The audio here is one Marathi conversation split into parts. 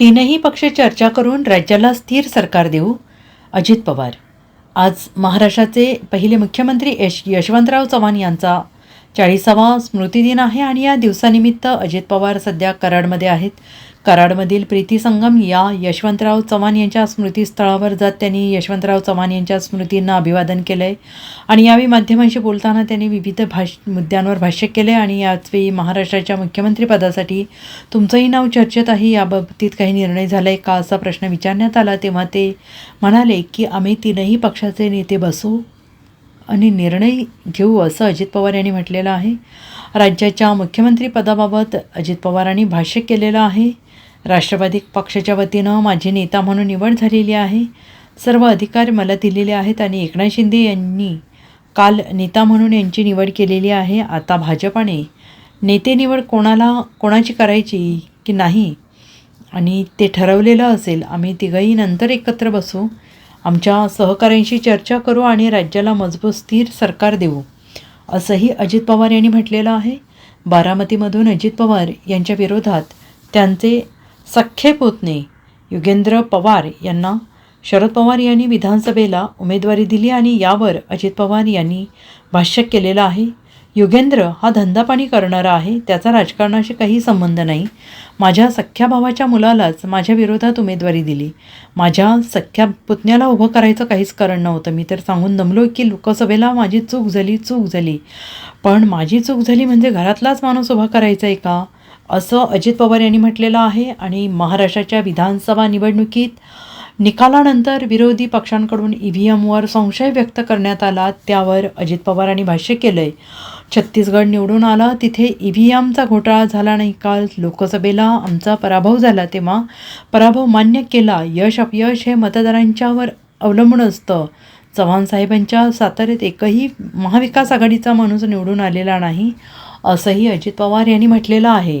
तीनही पक्ष चर्चा करून राज्याला स्थिर सरकार देऊ अजित पवार. आज महाराष्ट्राचे पहिले मुख्यमंत्री यश यशवंतराव चव्हाण यांचा चाळीसावा स्मृतिदिन आहे आणि या दिवसानिमित्त अजित पवार सध्या कराडमध्ये आहेत. कराडमधील प्रीती संगम या यशवंतराव चव्हाण यांच्या स्मृतीस्थळावर जात त्यांनी यशवंतराव चव्हाण यांच्या स्मृतींना अभिवादन केलं आहे आणि यावेळी माध्यमांशी बोलताना त्यांनी विविध भाष मुद्द्यांवर भाष्य केले आणि याचवेळी महाराष्ट्राच्या मुख्यमंत्रीपदासाठी तुमचंही नाव चर्चेत आहे याबाबतीत काही निर्णय झाला आहे का असा प्रश्न विचारण्यात आला तेव्हा ते म्हणाले की आम्ही तीनही पक्षाचे नेते बसू आणि निर्णय घेऊ असं अजित पवार यांनी म्हटलेलं आहे. राज्याच्या मुख्यमंत्रीपदाबाबत अजित पवारांनी भाष्य केलेलं आहे. राष्ट्रवादी पक्षाच्या वतीनं माझी नेता म्हणून निवड झालेली आहे. सर्व अधिकार मला दिलेले आहेत आणि एकनाथ शिंदे यांनी काल नेता म्हणून यांची निवड केलेली आहे. आता भाजपाने नेते निवड कोणाला कोणाची करायची की नाही? आणि ते ठरवलेलं असेल. आम्ही तिघंही नंतर एकत्र बसू. आमच्या सहकाऱ्यांशी चर्चा करू आणि राज्याला मजबूत स्थिर सरकार देऊ. असंही अजित पवार यांनी म्हटलेलं आहे. बारामतीमधून अजित पवार यांच्या विरोधात त्यांचे सख्खे पुतणे युगेंद्र पवार यांना शरद पवार यांनी विधानसभेला उमेदवारी दिली आणि यावर अजित पवार यांनी भाष्य केलेलं आहे. युगेंद्र हा धंदापाणी करणारा आहे त्याचा राजकारणाशी काही संबंध नाही. माझ्या सख्ख्या भावाच्या मुलालाच माझ्या विरोधात उमेदवारी दिली. माझ्या सख्ख्या पुतण्याला उभं करायचं काहीच कारण नव्हतं. मी तर सांगून दमलो की लोकसभेला माझी चूक झाली चूक झाली. पण माझी चूक झाली म्हणजे घरातलाच माणूस उभा करायचा आहे का? असं अजित पवार यांनी म्हटलेलं आहे आणि महाराष्ट्राच्या विधानसभा निवडणुकीत निकालानंतर विरोधी पक्षांकडून ई व्ही एमवर संशय व्यक्त करण्यात आला त्यावर अजित पवारांनी भाष्य केलं आहे छत्तीसगड निवडून आला तिथे ई व्ही एमचा घोटाळा झाला नाही. काल लोकसभेला आमचा पराभव झाला तेव्हा पराभव मान्य केला. यश अपयश हे मतदारांच्यावर अवलंबून असतं. चव्हाण साहेबांच्या साताऱ्यात एकही महाविकास आघाडीचा माणूस निवडून आलेला नाही असंही अजित पवार यांनी म्हटलेलं आहे.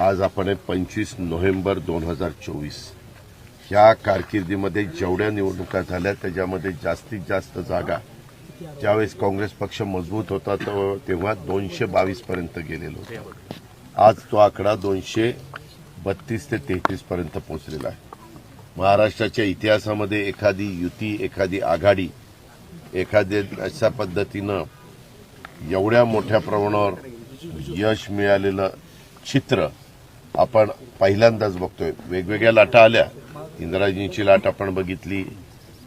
आज आपण आहे पंचवीस नोव्हेंबर दोन हजार चोवीस. ह्या कारकिर्दीमध्ये जेवढ्या निवडणुका झाल्या त्याच्यामध्ये जास्तीत जास्त जागा ज्यावेळेस काँग्रेस पक्ष मजबूत होता तो तेव्हा दोनशे बावीस पर्यंत गेलेलो होतो. आज तो आकडा दोनशे बत्तीस ते तेहतीस पर्यंत पोहोचलेला आहे. महाराष्ट्राच्या इतिहासामध्ये एखादी युती एखादी आघाडी एखाद्या अशा पद्धतीनं एवढ्या मोठ्या प्रमाणावर यश मिळालेलं चित्र आपण पहिल्यांदाच बघतोय. वेगवेगळ्या लाटा आल्या. इंदिराजींची लाट आपण बघितली.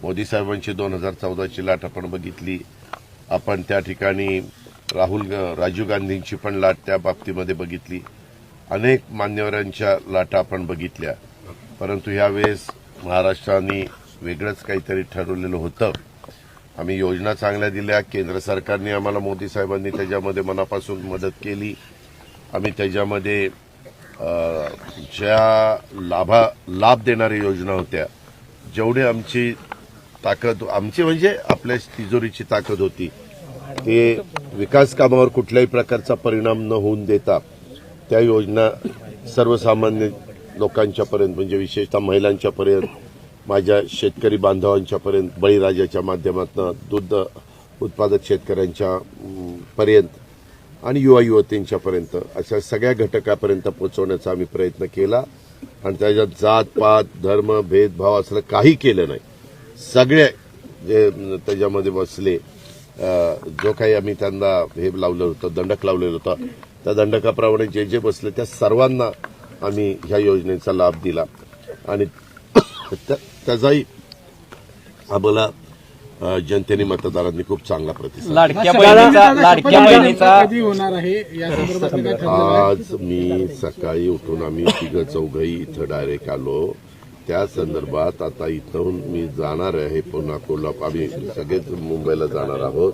मोदी साहेबांची दोन हजार चौदाची लाट आपण बघितली. आपण त्या ठिकाणी राहुल राजीव गांधींची पण लाट त्या बाबतीमध्ये बघितली. अनेक मान्यवरांच्या लाटा आपण बघितल्या. परंतु यावेळेस महाराष्ट्राने वेगळंच काहीतरी ठरवलेलं होतं. आम्ही योजना चांगल्या दिल्या. केंद्र सरकारने आम्हाला मोदी साहेबांनी त्याच्यामध्ये मनापासून मदत केली. आम्ही त्याच्यामध्ये ज्या लाभा लाभ देणाऱ्या योजना होत्या जेवढे आमची ताकद आमची म्हणजे आपल्या तिजोरीची ताकद होती ते विकास कामावर कुठल्याही प्रकारचा परिणाम न होऊन देता त्या योजना सर्वसामान्य लोकांच्यापर्यंत म्हणजे विशेषतः महिलांच्यापर्यंत माझ्या शेतकरी बांधवांच्यापर्यंत बळीराजाच्या माध्यमातून दूध उत्पादक शेतकऱ्यांच्या पर्यंत आणि युवा युवतींच्यापर्यंत अशा सगळ्या घटकापर्यंत पोहोचवण्याचा आम्ही प्रयत्न केला. आणि त्याच्यात जात पात धर्म भेदभाव असलं काही केलं नाही. सगळे जे त्याच्यामध्ये बसले जो काही आम्ही त्यांना हे लावलं होतं दंडक लावलेलं होतं त्या दंडकाप्रमाणे जे जे बसले त्या सर्वांना आम्ही ह्या योजनेचा लाभ दिला. आणि त्या- त्याचाही आम्हाला जनतेने मतदारांनी खूप चांगला प्रतिसाद लाडक्या बहिणीचा लाडक्या बहिणीचा कधी होणार आहे? या संदर्भात काय ठरलेलं आहे आज मी सकाळी उठून आम्ही तिघं चौघही इथं डायरेक्ट आलो. त्या संदर्भात आता इथून मी जाणार आहे पुन्हा कोल्हापूर. आम्ही सगळेच मुंबईला जाणार आहोत.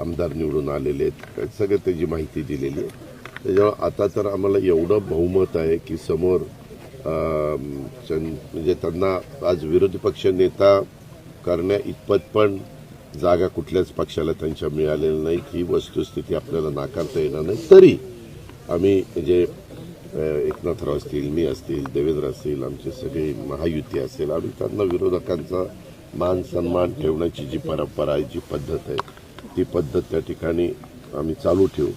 आमदार निवडून आलेले आहेत. सगळं त्याची माहिती दिलेली आहे. त्याच्यामुळे आता तर आम्हाला एवढं बहुमत आहे की समोर म्हणजे त्यांना आज विरोधी पक्ष नेता करण्या इतपत पण जागा कुठल्याच पक्षाला त्यांच्या मिळालेल्या नाही. ही वस्तुस्थिती आपल्याला नाकारता येणार नाही. तरी आम्ही म्हणजे एकनाथराव असतील मी असतील देवेंद्र असतील आमचे सगळे महायुती असेल आम्ही त्यांना विरोधकांचा मान सन्मान ठेवण्याची जी परंपरा आहे जी पद्धत आहे ती पद्धत त्या ठिकाणी आम्ही चालू ठेवू.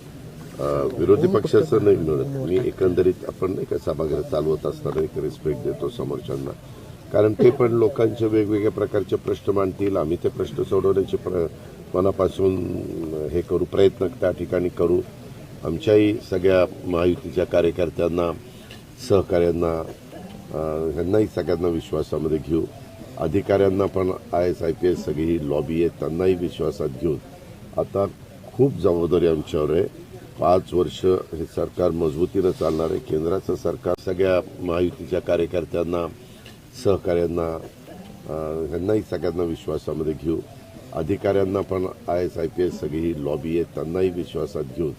विरोधी पक्षाचं नाही मिळत मी एकंदरीत आपण नाही का सभागृह चालवत असताना एक रिस्पेक्ट देतो समोरच्यांना. कारण ते पण लोकांचे वेगवेगळ्या प्रकारचे प्रश्न मांडतील. आम्ही ते प्रश्न सोडवण्याचे प्र मनापासून हे करू प्रयत्न त्या ठिकाणी करू. आमच्याही सगळ्या महायुतीच्या कार्यकर्त्यांना सहकाऱ्यांना ह्यांनाही सगळ्यांना विश्वासामध्ये घेऊ. अधिकाऱ्यांना पण I S I P S सगळी लॉबी आहे त्यांनाही विश्वासात घेऊन आता खूप जबाबदारी आमच्यावर आहे. पाच वर्ष हे सरकार मजबूतीनं चालणार आहे. केंद्राचं सरकार सगळ्या महायुतीच्या कार्यकर्त्यांना सहकाऱ्यांना ह्यांनाही सगळ्यांना विश्वासामध्ये घेऊ. अधिकाऱ्यांना पण I S I P S सगळी लॉबी आहे त्यांनाही विश्वासात घेऊन.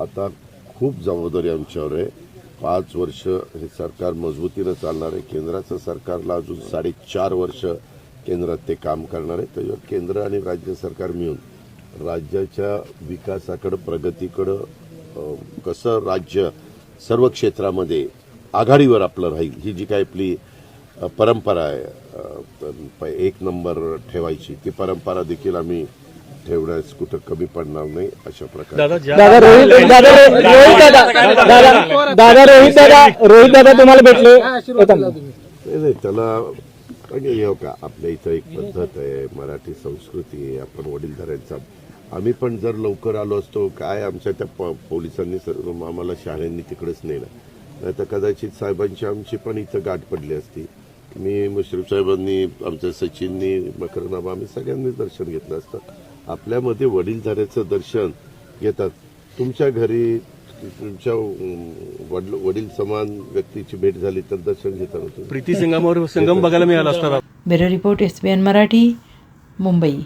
आता खूप जबाबदारी आमच्यावर आहे. पाच वर्ष हे सरकार मजबूतीनं चालणार आहे. केंद्राचं सरकारला अजून साडेचार वर्ष केंद्रात ते काम करणार आहे. त्याच्यावर केंद्र आणि राज्य सरकार मिळून राज्याच्या विकासाकडं प्रगतीकडं कसं राज्य सर्व क्षेत्रामध्ये आघाडीवर आपलं राहील ही जी काही आपली परंपरा आहे एक नंबर ठेवायची ती परंपरा देखील आम्ही ठेवण्यास कुठं कमी पडणार नाही अशा प्रकारे दादा रोहित दादा रोहित दादा दादा दादा रोहित दादा रोहित दादा तुम्हाला भेटले काय नाही त्याला म्हणजे हे हो का आपल्या इथं एक पद्धत आहे मराठी संस्कृती आहे आपण वडीलधाऱ्यांचा आम्ही पण जर लवकर आलो असतो काय आमच्या त्या प- पोलिसांनी सर्व आम्हाला शाळांनी तिकडेच नेलं. नाही तर कदाचित साहेबांची आमची पण इथं गाठ पडली असती. मी मुश्रीफ साहेबांनी आमच्या सचिननी मकरनामा आम्ही सगळ्यांनी दर्शन घेतलं असतं. आपल्यामध्ये वडीलधाऱ्याचं दर्शन घेतात. तुमच्या घरी तुमच्या वडील वडील समान व्यक्तीची भेट झाली तर दर्शन घेताना प्रीती संगमावर संगम बघायला मिळाला असता. Bureau report S B N Marathi Mumbai.